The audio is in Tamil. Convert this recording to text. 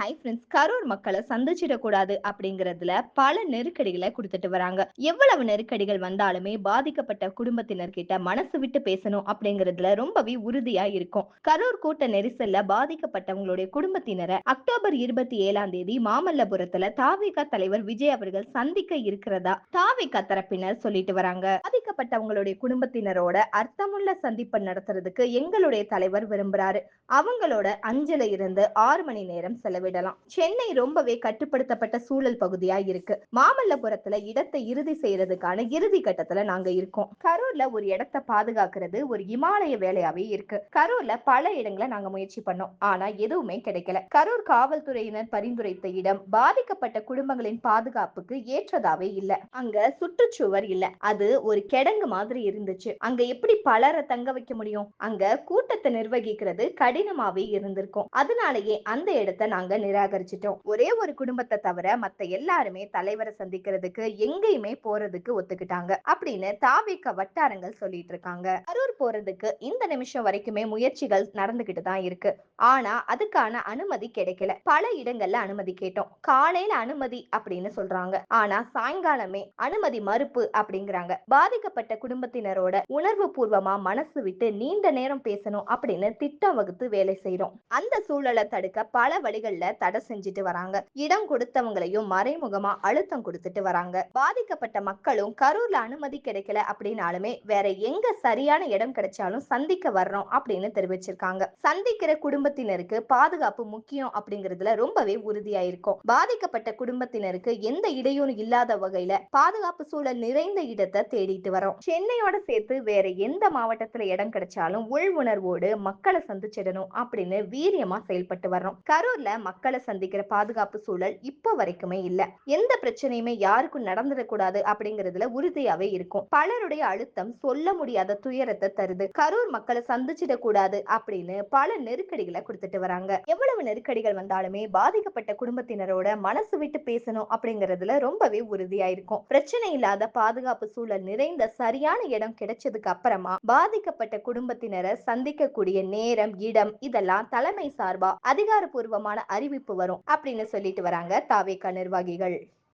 ஹை ஃப்ரெண்ட்ஸ் கரூர் மக்களை சந்திச்சிடக்கூடாது அப்படிங்கறதுல பல நெருக்கடிகளை கொடுத்துட்டு வராங்க. எவ்வளவு நெருக்கடிகள் வந்தாலுமே பாதிக்கப்பட்ட குடும்பத்தினர் கிட்ட மனசு விட்டு பேசணும் அப்படிங்கறதுல ரொம்பவே உறுதியா இருக்கும். கரூர் கூட்ட நெரிசல்ல பாதிக்கப்பட்டவங்களுடைய குடும்பத்தினரை அக்டோபர் இருபத்தி ஏழாம் தேதி மாமல்லபுரத்துல தாவிக தலைவர் விஜய் அவர்கள் சந்திக்க இருக்கிறதா? தாவிக தரப்பினர் சொல்லிட்டு வராங்க. பாதிக்கப்பட்டவங்களுடைய குடும்பத்தினரோட அர்த்தமுள்ள சந்திப்பு நடத்துறதுக்கு எங்களுடைய தலைவர் விரும்புறாரு. அவங்களோட அஞ்சல இருந்து ஆறு மணி நேரம் விடலாம். சென்னை ரொம்பவே கட்டுப்படுத்தப்பட்ட சூழல் பகுதியா இருக்கு. மாமல்லபுரத்துல இடத்தை இறுதி செய்யறதுக்கான இறுதி கட்டத்துல நாங்க இருக்கோம். கரூர்ல ஒரு இடத்தை பாதுகாக்கிறது ஒரு இமாலய வேலையாவே இருக்கு. கரூர்ல பல இடங்களை நாங்க முயற்சி பண்ணோம். ஆனா எதுவுமே கிடைக்கல. கரூர் காவல்துறையினர் பரிந்துரைத்த இடம் பாதிக்கப்பட்ட குடும்பங்களின் பாதுகாப்புக்கு ஏற்றதாவே இல்ல. அங்க சுற்றுச்சுவர் இல்ல. அது ஒரு கிடங்கு மாதிரி இருந்துச்சு. அங்க எப்படி பலரை தங்க வைக்க முடியும்? அங்க கூட்டத்தை நிர்வகிக்கிறது கடினமாவே இருந்திருக்கும். அதனாலயே அந்த இடத்தை நாங்க நிராகரிச்சிட்டோம். ஒரே ஒரு குடும்பத்தை தவிர மத்த எல்லாருமே தலைவரை சந்திக்கிறதுக்கு எங்கேயுமே போறதுக்கு ஒத்துக்கிட்டாங்க அப்படின்னு தாவேக்க வட்டாரங்கள் சொல்லிட்டு இருக்காங்க. கரூர் போறதுக்கு இந்த நிமிஷம் வரைக்குமே முயற்சிகள் நடந்துகிட்டு தான் இருக்கு. ஆனா அதுக்கான அனுமதி கிடைக்கல. பல இடங்கள்ல அனுமதி கேட்டோம். காலையில அனுமதி அப்படின்னு சொல்றாங்க. ஆனா சாயங்காலமே அனுமதி மறுப்பு அப்படிங்கிறாங்க. பாதிக்கப்பட்ட குடும்பத்தினரோட உணர்வு பூர்வமா மனசு விட்டு நீண்ட நேரம் பேசணும் அப்படின்னு திட்டம் வகுத்து வேலை செய்யறோம் அந்த சூழலை தடுக்க பல வழிகள்ல தடை செஞ்சுட்டு வராங்க. இடம் கொடுத்தவங்களையும் மறைமுகமா அழுத்தம் கொடுத்துட்டு வராங்க. பாதிக்கப்பட்ட மக்களும் கரூர்ல அனுமதி கிடைக்கல அப்படின்னாலுமே வேற எங்க சரியான இடம் கிடைச்சாலும் சந்திக்க வர்றோம் அப்படின்னு தெரிவிச்சிருக்காங்க. சந்திக்கிற குடும்பத்தினருக்கு பாதுகாப்பு முக்கியம் அப்படிங்கறதுல ரொம்பவே உறுதியா இருக்கும் பாதிக்கப்பட்ட குடும்பத்தினருக்கு எந்த இடையூறு இல்லாத வகையில பாதுகாப்பு சூழல் நிறைந்த இடத்தை தேடிட்டு வரோம் சென்னையோட சேர்த்து வேற எந்த மாவட்டத்துல இடம் கிடைச்சாலும் உள் உணர்வோடு மக்களை சந்திச்சிடணும் அப்படின்னு வீரியமா செயல்பட்டு வர்றோம். கரூர்ல மக்கள் சந்திக்கிற பாதுகாப்பு சூழல் இப்போ வரைக்குமே இல்ல. எந்த பிரச்சனையுமே யாருக்கும் நடந்துடக்கூடாது அப்படிங்கறதுல உறுதியாவே இருக்கும். பலருடைய அழுத்தம் சொல்ல முடியாத துயரத்தை தருது. கரூர் மக்களை சந்திச்சிடக்கூடாது அப்படின்னு பல நெருக்கடிகளை கொடுத்துட்டு வராங்க. எவ்வளவு நெருக்கடிகள் வந்தாலுமே பாதிக்கப்பட்ட குடும்பத்தினரோட மனசு விட்டு பேசணும் அப்படிங்கறதுல ரொம்பவே உறுதியா இருக்கும் பிரச்சனை இல்லாத பாதுகாப்பு சூழல் நிறைந்த சரியான இடம் கிடைச்சதுக்கு அப்புறமா பாதிக்கப்பட்ட குடும்பத்தினரை சந்திக்கக்கூடிய நேரம் இடம் இதெல்லாம் தலைமை சார்பா அதிகாரப்பூர்வமான அறிவிப்பு வரும் அப்படின்னு சொல்லிட்டு வராங்க தாவேக்கா நிர்வாகிகள்.